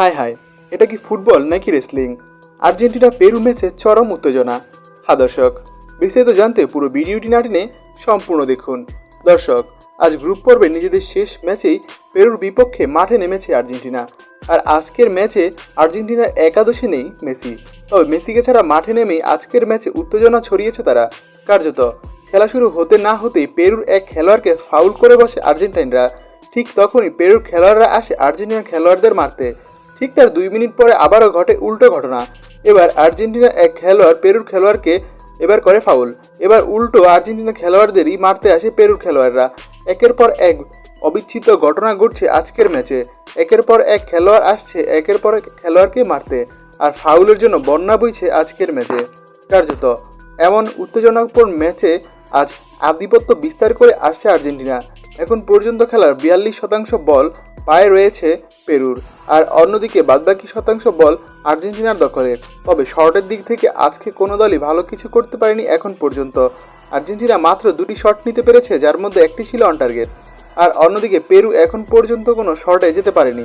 হায় হায়, এটা কি ফুটবল নাকি রেসলিং আর্জেন্টিনা, পেরু ম্যাচে চরম উত্তেজনা। হা দর্শক, বিস্তারিত জানতে পুরো ভিডিওটি না টেনে সম্পূর্ণ দেখুন। দর্শক, আজ গ্রুপ পর্বে নিজেদের শেষ ম্যাচেই পেরুর বিপক্ষে মাঠে নেমেছে আর্জেন্টিনা। আর আজকের ম্যাচে আর্জেন্টিনার একাদশে নেই মেসি। তবে মেসিকে ছাড়া মাঠে নেমেই আজকের ম্যাচে উত্তেজনা ছড়িয়েছে তারা। কার্যত, খেলা শুরু হতে না হতেই পেরুর এক খেলোয়াড়কে ফাউল করে বসে আর্জেন্টাইনরা। ঠিক তখনই পেরুর খেলোয়াড়রা আসে আর্জেন্টিনার খেলোয়াড়দের মারতে। ঠিক তার দুই মিনিট পরে আবারও ঘটে উল্টো ঘটনা। এবার আর্জেন্টিনার এক খেলোয়াড় পেরুর খেলোয়াড়কে এবার করে ফাউল। এবার উল্টো আর্জেন্টিনা খেলোয়াড়দেরই মারতে আসে পেরুর খেলোয়াড়রা। একের পর এক অবিচ্ছিন্ন ঘটনা ঘটছে আজকের ম্যাচে। একের পর এক খেলোয়াড় আসছে, একের পর এক খেলোয়াড়কে মারতে। আর ফাউলের জন্য বন্যা বইছে আজকের ম্যাচে। কার্যত এমন উত্তেজনাপূর্ণ ম্যাচে আজ আধিপত্য বিস্তার করে আসছে আর্জেন্টিনা। এখন পর্যন্ত খেলার বিয়াল্লিশ শতাংশ বল পায়ে রয়েছে পেরুর। আর অন্যদিকে বাদবাকি শতাংশ বল আর্জেন্টিনার দখলে। তবে শর্টের দিক থেকে আজকে কোনো দলই ভালো কিছু করতে পারেনি এখন পর্যন্ত। আর্জেন্টিনা মাত্র দুটি শট নিতে পেরেছে, যার মধ্যে একটি ছিল অন টার্গেট আর অন্যদিকে পেরু এখন পর্যন্ত কোনো শটে যেতে পারেনি।